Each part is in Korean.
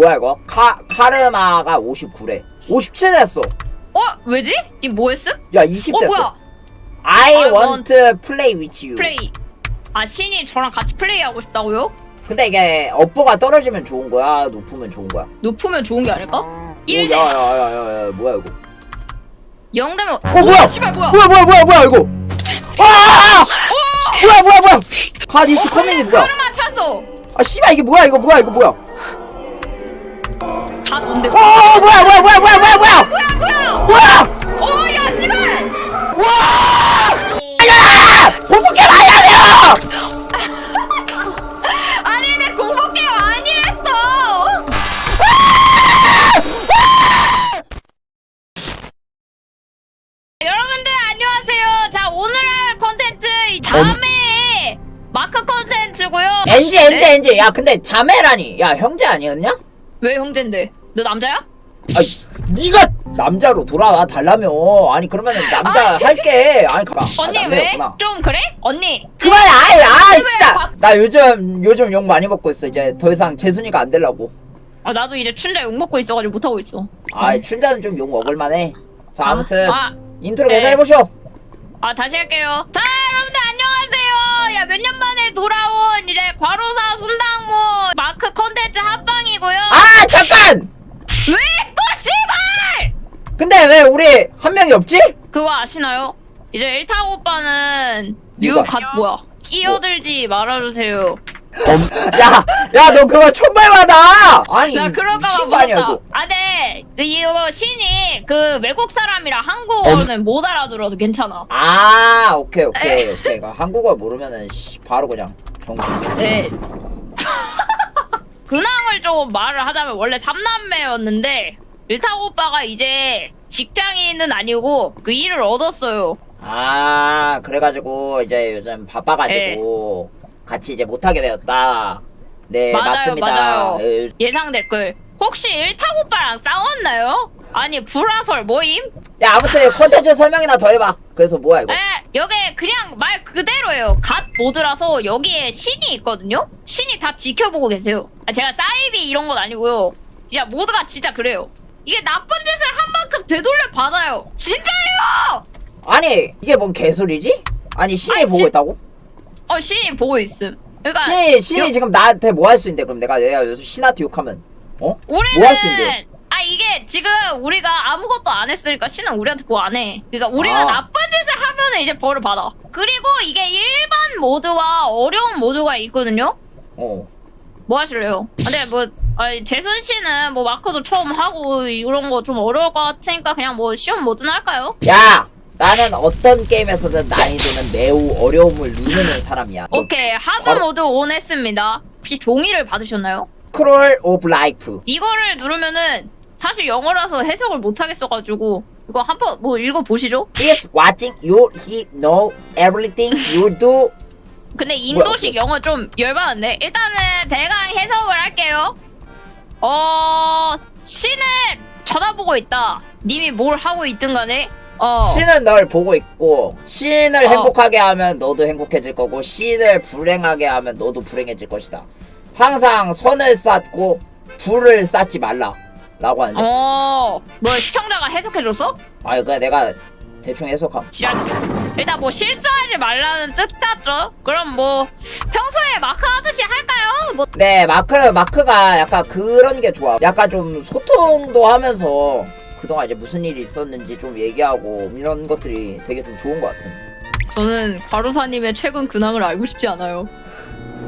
뭐야 이거? 카 카르마가 59래. 57 됐어. 어? 왜지? 니뭐 했음? 야 20 어 됐어. 뭐야? I I want to play with you. 플레이. 아 신이 저랑 같이 플레이하고 싶다고요? 근데 이게 업보가 떨어지면 좋은 거야, 높으면 좋은 거야. 높으면 좋은 게 아닐까? 오, 1대 야야야야야 뭐야 이거? 0 되면 어 뭐야? 씨발 뭐야? 뭐야 뭐야 뭐야 뭐야 이거? 와! 뭐야 뭐야 뭐야? 카디스 커밍이 뭐야? 카르마 찼어. 아 씨발 이게 뭐야 이거 뭐야 이거 뭐야? 다 뭔데? 어 뭐야 뭐야 뭐야 뭐야 뭐야 뭐야? 뭐야 뭐야? 뭐야? 어야 씨발! 와! 알려라! 공포게 많이 하려! 아니 내 공포 게임 아니랬어. 여러분들 안녕하세요. 자 오늘 할 컨텐츠 이 자매 마크 컨텐츠고요. 엔지 엔지 네? 엔지 야 근데 자매라니 야 형제 아니었냐? 왜 형제인데? 너 남자야? 아니 네가 남자로 돌아와 달라며 아니 그러면은 남자 할게 아니 가 언니 아, 왜? 남자였구나. 좀 그래? 언니 그만해 아이 아 진짜 바- 나 요즘 요즘 욕 많이 먹고 있어 이제 더 이상 재순이가 안 되려고 아 나도 이제 춘자 욕 먹고 있어가지고 못하고 있어. 아 춘자는 좀 욕 먹을 만해 자 아, 아무튼 아, 인트로 네. 계산해 보쇼 아 다시 할게요. 자 여러분들 안녕하세요. 야 몇 년 만에 돌아온 이제 과로사 순당무 마크 컨텐츠 합방이고요. 아 잠깐! 근데 왜 우리 한 명이 없지? 그거 아시나요? 이제 일타 오빠는 누가? 뉴갓 뭐야? 끼어들지 말아주세요. 야, 야, 너 그거 천발 받아! 아니, 나 그럴까봐 미친 거 아니야, 무섭다. 아, 네. 그 이거 신이 그 외국 사람이라 한국어는 못 알아들어서 괜찮아. 아, 오케이, 오케이, 오케이. 이거 한국어 모르면은, 씨, 바로 그냥, 정신. 네. 근황을 좀 말을 하자면 원래 삼남매였는데 일타 오빠가 이제 직장인은 아니고 그 일을 얻었어요. 아, 그래가지고, 이제 요즘 바빠가지고, 같이 이제 못하게 되었다. 네, 맞아요, 맞습니다. 맞아요. 에, 예상 댓글. 혹시 일타 오빠랑 싸웠나요? 아니 불화설 모임? 야, 아무튼 콘텐츠 설명이나 더 해봐. 그래서 뭐야, 이거? 에 여기 그냥 말 그대로예요. 갓 모드라서 여기에 신이 있거든요. 신이 다 지켜보고 계세요. 아, 제가 사이비 이런 건 아니고요. 진짜 모드가 진짜 그래요. 이게 나쁜 짓을 한 만큼 되돌려 받아요. 진짜예요. 아니, 이게 뭔 개소리지? 아니, 신이 아니, 보고 지- 있다고? 어 신이 보고 있음. 그러니까 신이, 신이 요- 지금 나한테 뭐 할 수 있는데, 그럼 내가, 내가 요즘 신한테 욕하면, 어? 우리는 뭐할수 있는데? 아 이게 지금 우리가 아무것도 안 했으니까 신은 우리한테 뭐 안 해. 그러니까 우리가 아. 나쁜 짓을 하면 이제 벌을 받아. 그리고 이게 일반 모드와 어려운 모드가 있거든요. 어. 뭐 하실래요? 근데 뭐 아니, 재순 씨는 뭐 마크도 처음 하고 이런 거 좀 어려울 것 같으니까 그냥 뭐 쉬운 모드나 할까요? 야! 나는 어떤 게임에서든 난이도는 매우 어려움을 누르는 사람이야. 너 오케이 하드 바로- 모드 온 했습니다. 혹시 종이를 받으셨나요? 스크롤 오브 라이프. 이거를 누르면은 사실 영어라서 해석을 못 하겠어가지고 이거 한번 뭐 읽어 보시죠. Is watching you he know everything you do. 근데 인도식 영어 좀 열받는데 일단은 대강 해석을 할게요. 어 신을 쳐다보고 있다. 님이 뭘 하고 있든 간에 어 신은 널 보고 있고 신을 어. 행복하게 하면 너도 행복해질 거고 신을 불행하게 하면 너도 불행해질 것이다. 항상 선을 쌓고 불을 쌓지 말라. 라고 하는데 어, 뭐 시청자가 해석해줬어? 아 그냥 내가 대충 해석함 지랄. 일단 뭐 실수하지 말라는 뜻 같죠? 그럼 뭐 평소에 마크 하듯이 할까요? 뭐 네 마크 마크가 약간 그런 게 좋아 약간 좀 소통도 하면서 그동안 이제 무슨 일이 있었는지 좀 얘기하고 이런 것들이 되게 좀 좋은 것 같은 저는 과로사님의 최근 근황을 알고 싶지 않아요.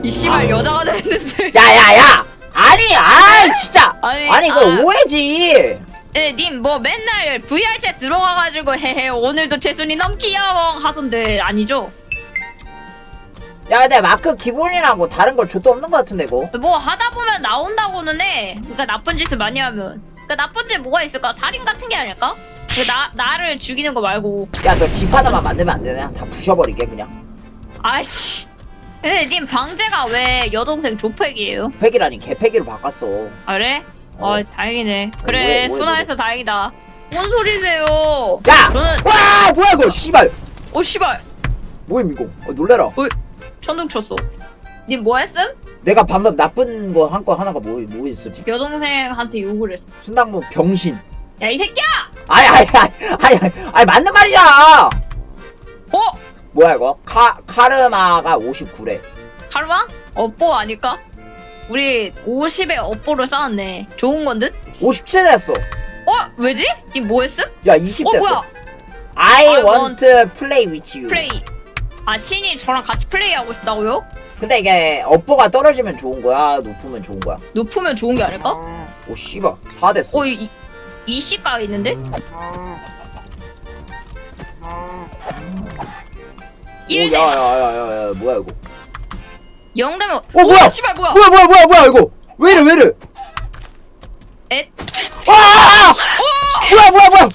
이 씨발 아. 여자가 됐는데. 야 야 야 아니 아 진짜 아니, 아니 이거 아. 오해지 예, 님뭐 맨날 VR챗 들어가가지고 헤헤 오늘도 재순이 너무 귀여워 하던데 아니죠? 야 근데 마크 기본이라고 다른 걸 족도 없는 것 같은데 이거 뭐 하다 보면 나온다고는 해. 그러니까 나쁜 짓을 많이 하면. 그러니까 나쁜 짓 뭐가 있을까? 살인 같은 게 아닐까? 그 나 나를 죽이는 거 말고. 야너 집 하나만 만들면 안 되냐 다 부셔버리게 그냥 아이씨. 근데 님 방제가 왜 여동생 조팩이에요? 팩이라니 개팩이로 바꿨어 아, 그래? 어, 어. 다행이네. 그래 뭐해, 뭐해, 순화해서 다행이다. 뭔 소리세요? 야! 저는 와 뭐야 이거 씨발 오 씨발 뭐임 이거 어, 놀래라 천둥 쳤어. 님 뭐 했음? 내가 방금 나쁜 거 한 거 하나가 뭐, 뭐 있었지? 여동생한테 욕을 했어. 순당무 병신. 야 이 새끼야! 아이, 아이, 아이, 아이, 아이, 맞는 말이야! 어? 뭐야, 이거? 카, 카르마가 59래. 카르마? 업보 아닐까? 우리 50에 업보를 쌓았네. 좋은 건 듯? 57 됐어. 어? 왜지? 니 뭐 했음? 야, 20 어 됐어. 뭐야? I I want to play with you. 플레이. 아 신이 저랑 같이 플레이하고 싶다고요? 근데 이게 업보가 떨어지면 좋은 거야? 높으면 좋은 거야? 높으면 좋은 게 아닐까? 오, 씨발. 4 됐어. 어, 이, 이 씨가 있는데? 오, 1 야, 야, 야, 야, 야, 뭐야, 이거? 0 되면 어, 뭐야? 씨발 뭐야? 뭐야, 뭐야, 뭐야, 뭐야, 이거? 왜 이래, 왜 이래? 에? 와! 뭐야, 뭐야, 뭐야?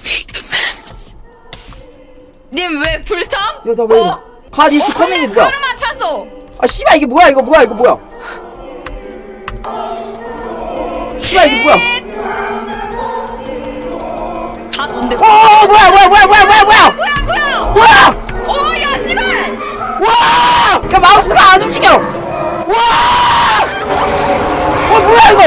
님왜 불탐? 야, 나왜 이래? 어? 가, 니스 커밍이 뭐야? 카르마 찼어. 아, 씨발, 이게 뭐야, 이거 뭐야, 이거 뭐야? 씨발, 이게 뭐야? 다 논데. 어, 뭐야, 뭐야, 뭐야, 뭐야, 뭐야, 뭐야? 뭐야 뭐야? 어, 뭐야, 이거?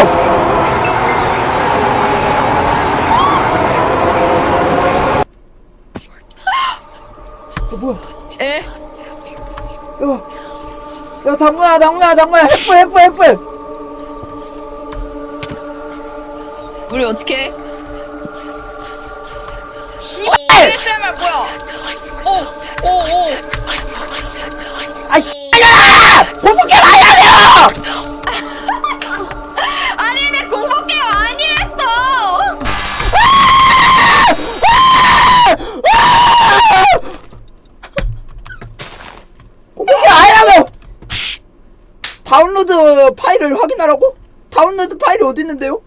어, 뭐야? 에? 야, 야, 당구야, 당구야, 당구야, 해프, 해프, 해프! 우리 어떻게? 씨발! ASMR 뭐야? 오, 오, 오. 아, 씨발아! 공포게 많이 하려! 파일을 확인하라고? 다운로드 파일이 어디 있는데요?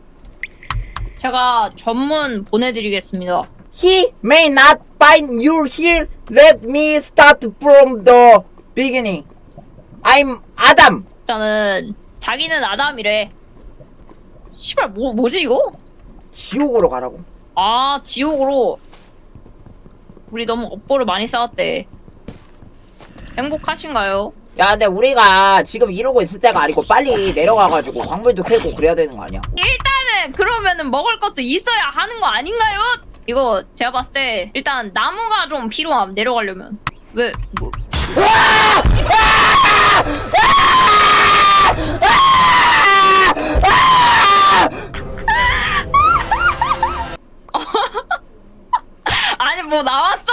제가 전문 보내드리겠습니다. He may not find you here. Let me start from the beginning. I'm Adam. 일단은 자기는 아담이래. 씨발 뭐 뭐지 이거? 지옥으로 가라고. 아 지옥으로. 우리 너무 업보를 많이 쌓았대. 행복하신가요? 야, 근데 우리가 지금 이러고 있을 때가 아니고 빨리 내려가가지고 광물도 캐고 그래야 되는 거 아니야? 일단은 그러면은 먹을 것도 있어야 하는 거 아닌가요? 이거 제가 봤을 때 일단 나무가 좀 필요함 내려가려면 왜 뭐? 아니 뭐 나왔어?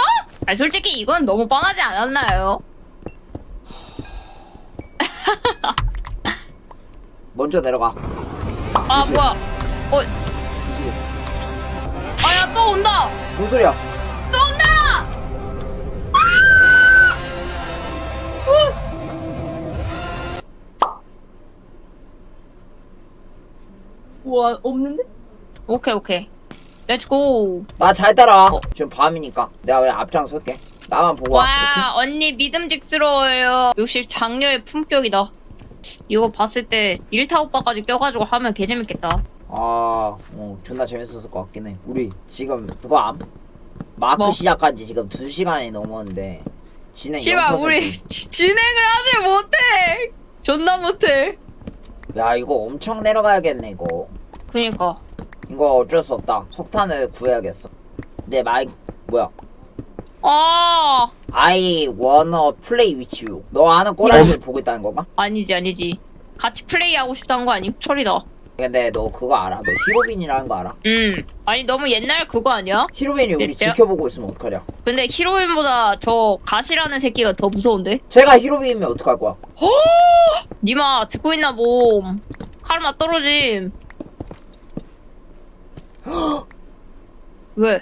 아니 솔직히 이건 너무 뻔하지 않았나요? 먼저 내려가. 아 뭐야? 어? 아야 또 온다! 뭔 소리야? 또 온다! 와 없는데? 오케이 오케이 렛츠고 나 잘 따라. 어. 지금 밤이니까 내가 왜 앞장 설게. 나만 보고 와. 와 언니 믿음직스러워요 역시 장녀의 품격이다 이거 봤을 때 일타 오빠까지 껴가지고 하면 개재밌겠다 아, 어, 존나 재밌었을 것 같긴 해. 우리 지금 그거 암? 마크 뭐? 시작한 지 지금 2시간이 넘었는데 진행 씨발 0%. 우리 지- 진행을 하질 못해 존나 못해 야, 이거 엄청 내려가야겠네, 이거. 그니까 이거 어쩔 수 없다. 석탄을 구해야겠어. 내 마이 뭐야? 아 I wanna play with you. 너 아는 꼬라지를 보고 있다는 건가? 아니지 아니지 같이 플레이하고 싶다는 거 아니? 철이다 근데 너 그거 알아? 너 히로빈이라는 거 알아? 음 아니 너무 옛날 그거 아니야? 히로빈이 우리 진짜? 지켜보고 있으면 어떡하냐? 근데 히로인보다 저 가시라는 새끼가 더 무서운데? 제가 히로빈이면 어떡할 거야? 니마 듣고 있나 봄 카르마 떨어짐 왜?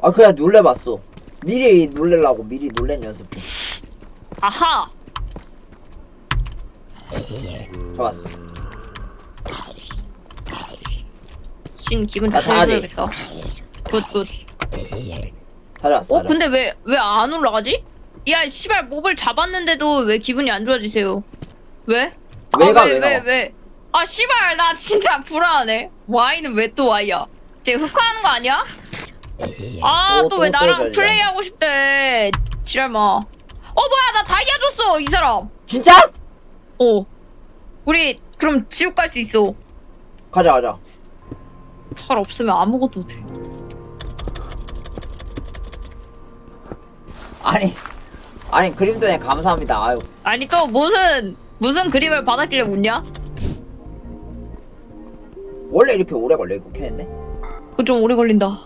아 그냥 놀래봤어. 미리 놀래려고 미리 놀랜 연습 중. 아하 좋았어. 신 기분 아, 잘하지? 좋아져야겠다 굿 굿 잘했어. 어 근데 왜 왜 안 올라가지? 야 씨발 몹을 잡았는데도 왜 기분이 안 좋아지세요? 왜? 왜가 아, 왜 왜, 나와? 왜, 왜? 아 씨발 나 진짜 불안하네 Y는 왜 또 Y야? 쟤 흑화하는 거 아니야? 아 또, 또왜 또, 또 나랑. 플레이하고 싶대 지랄마 어 뭐야 나 다이아 줬어 이 사람 진짜? 어 우리 그럼 지옥 갈 수 있어. 가자 가자 철 없으면 아무것도 못해. 아니 아니 그림도네 감사합니다 아유 아니 또 무슨 무슨 그림을 받았길래 웃냐? 원래 이렇게 오래 걸려 이거 캐는데 그거 좀 오래 걸린다.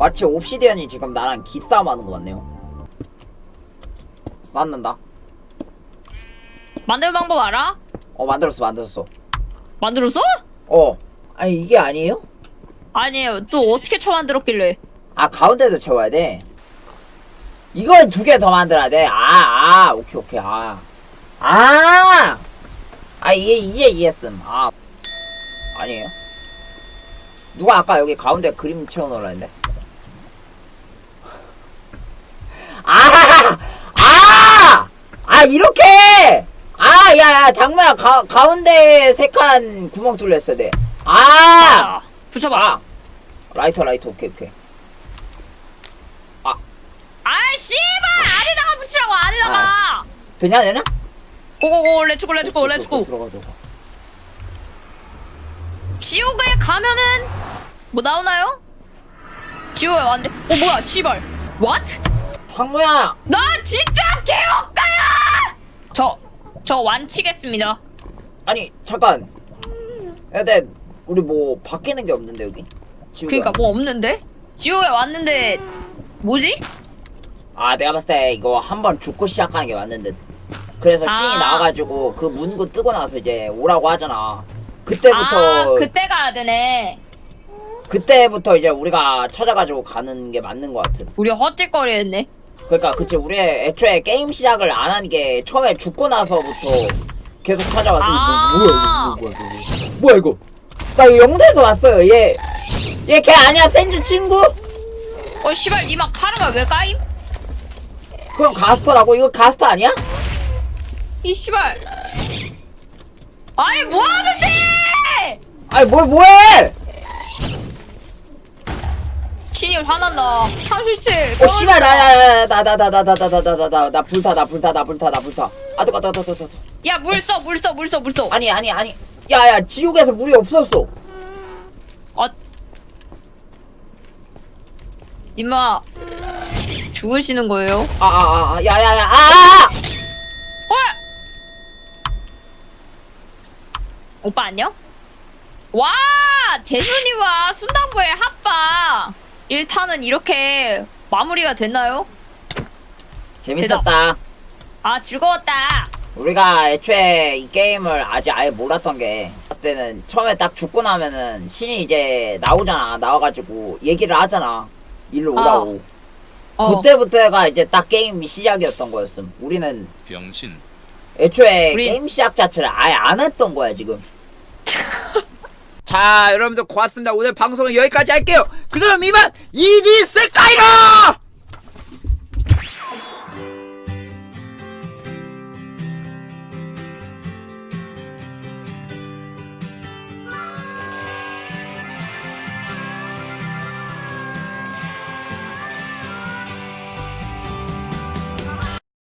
마치 옵시디언이 지금 나랑 기싸움 하는 것 같네요. 쌓는다. 만들 방법 알아? 어 만들었어 만들었어. 만들었어? 어. 아니 이게 아니에요? 아니에요. 또 어떻게 처 만들었길래? 아 가운데도 채워야 돼? 이걸 두개 더 만들어야 돼아아 오케이 오케이. 아아! 아, 이게 이제 이해했음 아. 아니에요? 누가 아까 여기 가운데 그림 채워놓으라 했는데 아 아 아 이렇게 아 야 야 당모야 가, 가운데 세 칸 구멍 뚫렸어야 돼아 아, 붙여봐. 아 라이터 라이터 오케이 오케이 아, 씨발! 안에다가 붙이라고, 안에다가! 되냐 되냐? 고고고, 렛츠고, 렛츠고, 렛츠고. 들어가 들어가 지옥에 가면은, 뭐 나오나요? 지옥에 왔는데, 어, 뭐야, 씨발. What? 상무야 나 진짜 개업가야! 저, 저 완치겠습니다. 아니 잠깐 야, 내 우리 뭐 바뀌는 게 없는데 여기 지우가. 그니까 뭐 없는데? 지옥에 왔는데, 뭐지? 아 내가 봤을 때 이거 한 번 죽고 시작하는 게 맞는 듯 그래서 아. 신이 나와가지고 그 문구 뜨고 나서 이제 오라고 하잖아 그때부터 아, 그때 가야 되네. 그 때부터 이제 우리가 찾아가지고 가는 게 맞는 것 같은 우리 헛짓거리 했네. 그러니까 그치 우리 애초에 게임 시작을 안 한 게 처음에 죽고 나서부터 계속 찾아가지고 아. 뭐, 뭐야 이거 뭐야 이거 뭐야 이거 나 이거 영도에서 왔어요 얘얘 걔 아니야 센주 친구? 어, 씨발, 니마 카르마 왜 까임? 그럼 가스터라고? 이거 가스터 아니야? 이 씨발. 아니, 뭐 하는데! 아니 뭘 뭐해 신이 화난다. 사실치. 어 씨발 나나나나 나 나 나 나 나 나 불타 나 불타 나 불타 나 불타 아 뜨거 뜨거 뜨거 뜨거 야, 물 써, 물 써, 물 써, 물 써. 아니 아니 아니 야야 지옥에서 물이 없었어 어. 님아, 죽으시는 거예요? 아 아 아 야야야 아아 어! 오빠 안녕? 와! 재순이와 순당부의 합방! 1탄은 이렇게 마무리가 됐나요? 재밌었다. 아, 즐거웠다! 우리가 애초에 이 게임을 아직 아예 몰랐던 게 봤을 때는 처음에 딱 죽고 나면은 신이 이제 나오잖아. 나와가지고 얘기를 하잖아. 일로 오라고. 어. 그때부터가 이제 딱 게임이 시작이었던 거였음. 우리는 병신. 애초에 우리- 게임 시작 자체를 아예 안 했던 거야 지금 자 여러분들 고맙습니다. 오늘 방송은 여기까지 할게요. 그럼 이만 이디 스카이로